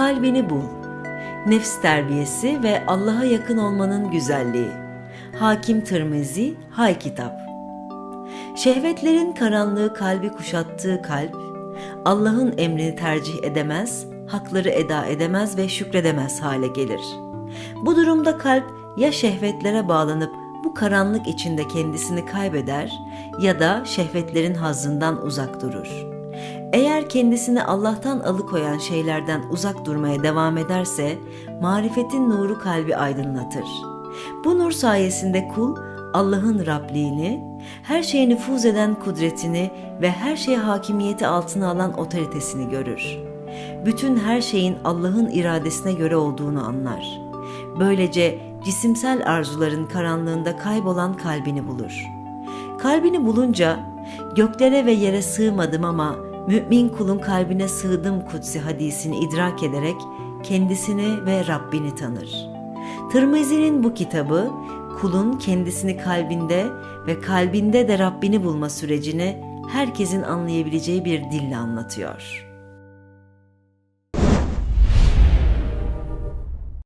Kalbini bul. Nefs terbiyesi ve Allah'a yakın olmanın güzelliği. Hakim Tirmizi, Hay Kitap. Şehvetlerin karanlığı kalbi kuşattığı kalp, Allah'ın emrini tercih edemez, hakları eda edemez ve şükredemez hale gelir. Bu durumda kalp ya şehvetlere bağlanıp bu karanlık içinde kendisini kaybeder ya da şehvetlerin hazzından uzak durur. Eğer kendisini Allah'tan alıkoyan şeylerden uzak durmaya devam ederse, marifetin nuru kalbi aydınlatır. Bu nur sayesinde kul, Allah'ın Rabliğini, her şeye nüfuz eden kudretini ve her şeye hakimiyeti altına alan otoritesini görür. Bütün her şeyin Allah'ın iradesine göre olduğunu anlar. Böylece cisimsel arzuların karanlığında kaybolan kalbini bulur. Kalbini bulunca göklere ve yere sığmadım ama mümin kulun kalbine sığdım kutsi hadisini idrak ederek kendisini ve Rabbini tanır. Tirmizi'nin bu kitabı kulun kendisini kalbinde ve kalbinde de Rabbini bulma sürecini herkesin anlayabileceği bir dille anlatıyor.